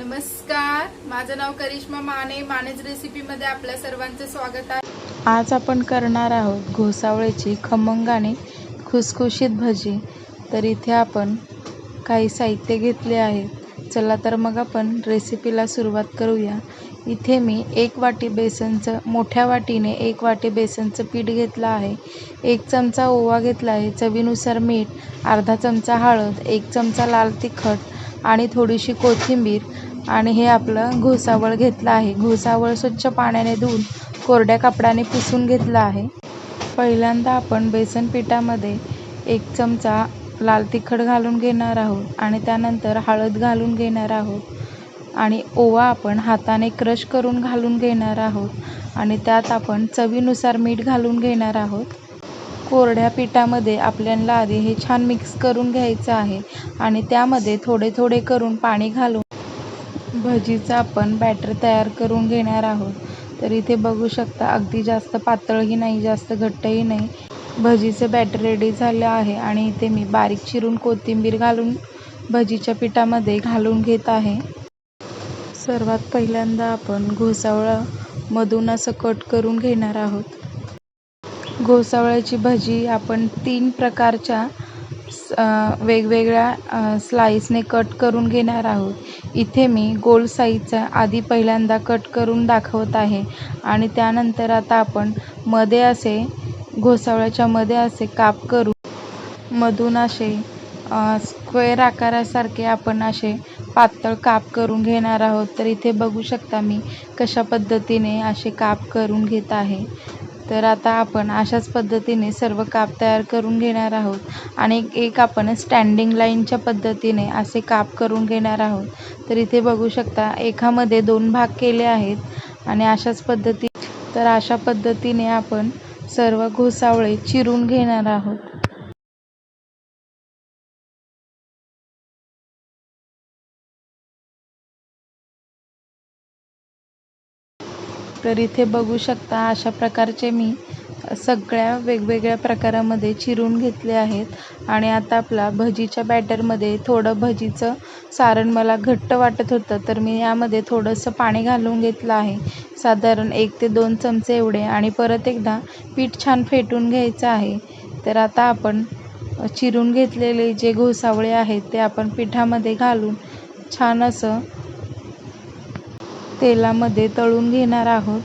नमस्कार माझं नाव करिश्मा माने मानेज रेसिपीमध्ये आपल्या सर्वांचं स्वागत आहे. आज आपण करणार आहोत घोसावळेची खमंगाने खुसखुशीत भजी. तर इथे आपण काही साहित्य घेतले आहे चला तर मग आपण रेसिपीला सुरुवात करूया. इथे मी एक वाटी बेसनचं मोठ्या वाटीने एक वाटी बेसनचं पीठ घेतलं आहे. एक चमचा ओवा घेतला आहे. चवीनुसार मीठ अर्धा चमचा हळद एक चमचा लाल तिखट आणि थोडीशी कोथिंबीर आणि हे आपलं घोसावळ घेतलं आहे. घोसावळ स्वच्छ पाण्याने धुवून कोरड्या कपड्याने पुसून घेतलं आहे. पहिल्यांदा आपण बेसन पिठामध्ये एक चमचा लाल तिखट घालून घेणार आहोत आणि त्यानंतर हळद घालून घेणार आहोत. आणि ओवा आपण हाताने क्रश करून घालून घेणार आहोत. आणि त्यात आपण चवीनुसार मीठ घालून घेणार आहोत. कोरड्या पिठामध्ये आपल्याला आधी हे छान मिक्स करून घ्यायचं आहे. आणि त्यामध्ये थोडे थोडे करून पाणी घालून भजीचं आपण बॅटर तयार करून घेणार आहोत. तर इथे बघू शकता अगदी जास्त पातळही नाही जास्त घट्टही नाही. भजीचं बॅटर रेडी झालं आहे आणि इथे मी बारीक चिरून कोथिंबीर घालून भजीच्या पिठामध्ये घालून घेत आहे. सर्वात पहिल्यांदा आपण घोसावळामधून असं कट करून घेणार आहोत. घोसावळ्याची भजी आपण तीन प्रकारच्या वेगवेगळ्या स्लाईसने कट करून घेणार आहोत. इथे मी गोल साईजचा आधी पहिल्यांदा कट करून दाखवत आहे. आणि त्यानंतर आता आपण मध्ये असे घोसावळ्याच्या मध्ये असे काप करून मधून असे स्क्वेअर आकारासारखे आपण असे पातळ काप करून घेणार आहोत. तर इथे बघू शकता मी कशा पद्धतीने असे काप करून घेत आहे. तर आता आपण अशाच पद्धतीने सर्व काप तयार करून घेणार आहोत. आणि एक- आपण स्टँडिंग लाईनच्या पद्धतीने असे काप करून घेणार आहोत. तर इथे बघू शकता एकामध्ये दोन भाग केले आहेत आणि अशाच पद्धती तर अशा पद्धतीने आपण सर्व घोसावळे चिरून घेणार आहोत. तर इथे बघू शकता अशा प्रकारचे मी सगळ्या वेगवेगळ्या प्रकारामध्ये चिरून घेतले आहेत. आणि आता आपला भजीच्या बॅटरमध्ये थोडं भजीचं सारण मला घट्ट वाटत होतं तर मी यामध्ये थोडंसं पाणी घालून घेतलं आहे. साधारण एक ते दोन चमचे एवढे आणि परत एकदा पीठ छान फेटून घ्यायचं आहे. तर आता आपण चिरून घेतलेले जे घोसावळे आहेत ते आपण पिठामध्ये घालून छान असं तेलामध्ये तळून घेणार आहोत.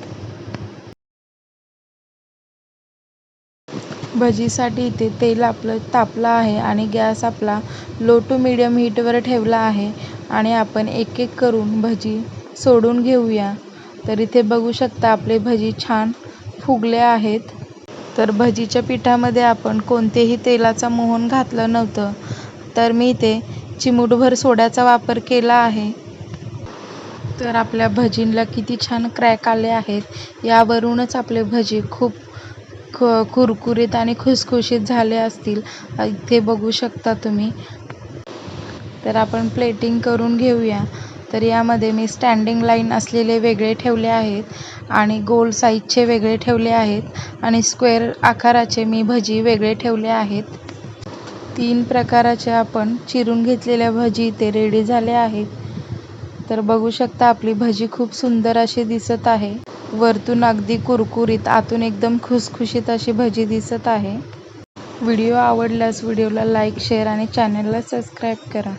भजीसाठी इथे तेल आपलं तापलं आहे आणि गॅस आपला लो टू मिडियम हीटवर ठेवला आहे आणि आपण एक एक करून भजी सोडून घेऊया. तर इथे बघू शकता आपले भजी छान फुगले आहेत. तर भजीच्या पिठामध्ये आपण कोणतेही तेलाचा मोहन घातलं नव्हतं. तर मी इथे चिमूटभर सोड्याचा वापर केला आहे. तर आपल्या भजींला किती छान क्रॅक आले आहेत. यावरूनच आपले भजी खूप ख कुरकुरीत आणि खुसखुशीत झाले असतील. इथे बघू शकता तुम्ही. तर आपण प्लेटिंग करून घेऊया. तर यामध्ये मी स्टँडिंग लाईन असलेले वेगळे ठेवले आहेत आणि गोल साईजचे वेगळे ठेवले आहेत आणि स्क्वेअर आकाराचे मी भजी वेगळे ठेवले आहेत. तीन प्रकाराचे आपण चिरून घेतलेल्या भजी इथे रेडी झाल्या आहेत. तर बघू शकता आपली भजी खूप सुंदर अशी दिसत आहे. वरतून अगदी कुरकुरीत आतून एकदम खुसखुशीत अशी भजी दिसत आहे. व्हिडिओ आवडल्यास व्हिडिओला लाईक शेअर आणि चॅनलला सबस्क्राईब करा.